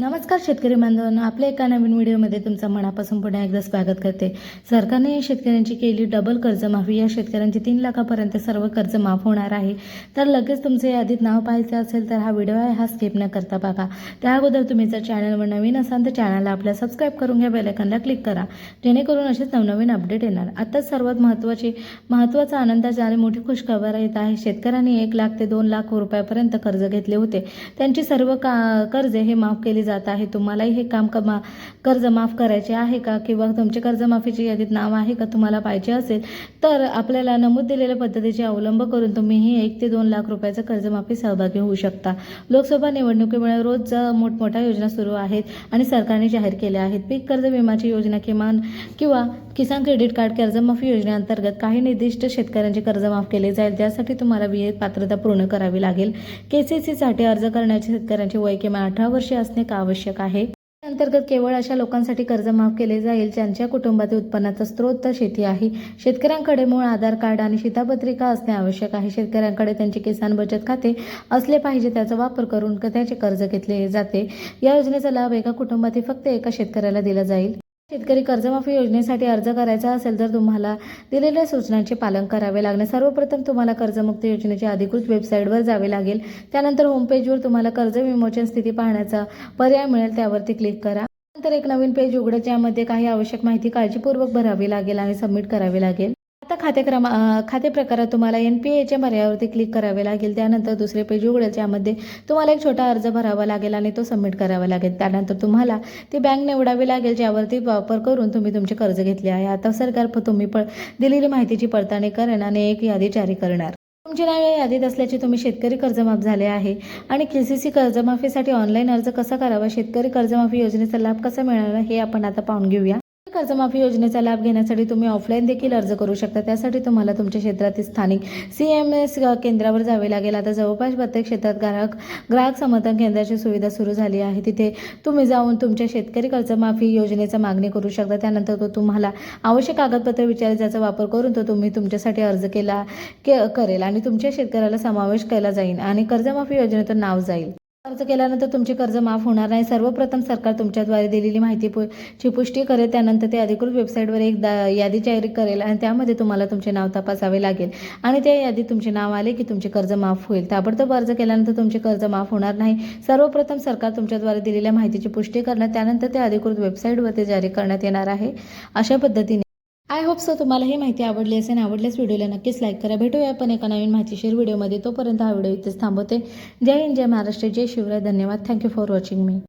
नमस्कार शेतकरी बांधवांनो आपल्या एका नवीन व्हिडिओमध्ये तुमचं मनापासून पुन्हा एकदा स्वागत करते. सरकारने या शेतकऱ्यांची केली डबल कर्जमाफी. या शेतकऱ्यांची तीन लाखापर्यंत सर्व कर्ज माफ होणार आहे. तर लगेच तुमचे यादीत नाव पाहायचे असेल तर हा व्हिडिओ आहे हा स्किप न करता बघा. त्या अगोदर तुम्ही जर चॅनलवर नवीन असाल तर चॅनलला आपल्या सबस्क्राईब करून घ्या बेलायकनला क्लिक करा. जेणेकरून असेच नवनवीन अपडेट येणार. आताच सर्वात महत्त्वाची महत्त्वाचा आनंदाची आणि मोठी खुशखबर येत आहे. शेतकऱ्यांनी एक लाख ते दोन लाख रुपयापर्यंत कर्ज घेतले होते. त्यांची सर्व का कर्जे हे माफ केली जात आहे? तुम्हालाही हे काम कमा कर्ज माफ करायचे आहे का? किंवा तुमचे कर्जमाफीची यादीत नाव आहे का तुम्हाला पाहिजे असेल तर आपल्याला नमूद दिलेल्या पद्धतीचे अवलंब करून तुम्हीही एक ते दोन लाख रुपयाचं कर्जमाफी सहभागी होऊ शकता. लोकसभा निवडणुकीमुळे रोज मोठमोठ्या योजना सुरू आहेत आणि सरकारने जाहीर केल्या आहेत. पीक कर्ज विमाची योजना किमान किंवा किसान क्रेडिट कार्ड कर्जमाफी योजनेअंतर्गत काही निर्दिष्ट शेतकऱ्यांचे कर्ज माफ केले जाईल ज्यासाठी तुम्हाला विहित पात्रता पूर्ण करावी लागेल. के सी अर्ज करण्याचे शेतकऱ्यांचे वय किमान अठरा वर्षे असणे का आवश्यक आहे. अंतर्गत केवळ अशा लोकांसाठी कर्ज माफ केले जाईल ज्यांच्या कुटुंबातील उत्पन्नाचा स्रोत शेती आहे. शेतकऱ्यांकडे मूळ आधार कार्ड आणि शितापत्रिका असणे आवश्यक आहे. शेतकऱ्यांकडे त्यांचे किसान बचत खाते असले पाहिजे त्याचा वापर करून त्याचे कर्ज घेतले जाते. या योजनेचा लाभ एका कुटुंबातील फक्त एका शेतकऱ्याला दिला जाईल. शेतकरी कर्जमाफी योजनेसाठी अर्ज करायचा असेल तर तुम्हाला दिलेल्या सूचनांचे पालन करावे लागणे सर्वप्रथम तुम्हाला कर्जमुक्ती योजनेच्या अधिकृत वेबसाईटवर जावे लागेल. त्यानंतर होमपेजवर तुम्हाला कर्ज विमोचन स्थिती पाहण्याचा पर्याय मिळेल. त्यावरती क्लिक करा. नंतर एक नवीन पेज उघडं ज्यामध्ये काही आवश्यक माहिती काळजीपूर्वक भरावी लागेल आणि सबमिट करावी लागेल. आता खाते क्रमा खाते प्रकारात तुम्हाला एन पी एच्या पर्यायावरती क्लिक करावे लागेल. त्यानंतर दुसरे पेज उघडेल ज्यामध्ये तुम्हाला एक छोटा अर्ज भरावा लागेल आणि तो सबमिट करावा लागेल. त्यानंतर तुम्हाला ती बँक निवडावी लागेल ज्यावरती वापर करून तुम्ही तुमचे कर्ज घेतले आहे. आता सरकार तुम्ही प दिलेली माहितीची पडताळणी करेन आणि एक यादी जारी करणार. तुमचे नाव या यादीत असल्याचे तुम्ही शेतकरी कर्जमाफ झाले आहे. आणि के सी सी कर्जमाफीसाठी ऑनलाईन अर्ज कसा करावा? शेतकरी कर्जमाफी योजनेचा लाभ कसा मिळाला हे आपण आता पाहून घेऊया. कर्जमाफी योजनेचा लाभ घेण्यासाठी तुम्ही ऑफलाईन देखील अर्ज करू शकता. त्यासाठी तुम्हाला तुमच्या क्षेत्रातील स्थानिक सी एम एस केंद्रावर जावे लागेल. आता जवळपास प्रत्येक क्षेत्रात ग्राहक ग्राहक समर्थन केंद्राची सुविधा सुरू झाली आहे. तिथे तुम्ही जाऊन तुमच्या शेतकरी कर्जमाफी योजनेचा मागणी करू शकता. त्यानंतर तो तुम्हाला आवश्यक कागदपत्र विचारेल. ज्याचा वापर करून तो तुम्ही तुमच्यासाठी अर्ज केला के करेल आणि तुमच्या शेतकऱ्याला समावेश केला जाईल आणि कर्जमाफी योजनेतून नाव जाईल. अर्ज केल्यानंतर तुमचे कर्ज माफ होणार नाही. सर्वप्रथम सरकार तुमच्याद्वारे दिलेली माहिती पु- ची पुष्टी करेल. त्यानंतर ते अधिकृत वेबसाईटवर एक दा यादी जाहीर करेल आणि त्यामध्ये तुम्हाला तुमचे नाव तपासावे लागेल. आणि त्या यादीत तुमचे नाव आले की तुमचे कर्ज माफ होईल. ताबडतोब अर्ज केल्यानंतर तुमचे कर्ज माफ होणार नाही. सर्वप्रथम सरकार तुमच्याद्वारे दिलेल्या माहितीची पुष्टी करणार. त्यानंतर ते अधिकृत वेबसाईटवर ते जारी करण्यात येणार आहे. अशा पद्धतीने आय होप सो तुम्हाला ही माहिती आवडली असेल आवडल्यास व्हिडिओला नक्कीच लाईक करा. भेटूया आपण एका नवीन माहितीशीर व्हिडिओमध्ये. तोपर्यंत हा व्हिडिओ इथेच थांबवते. जय हिंद जय महाराष्ट्र जय शिवराय. धन्यवाद. Thank you for watching me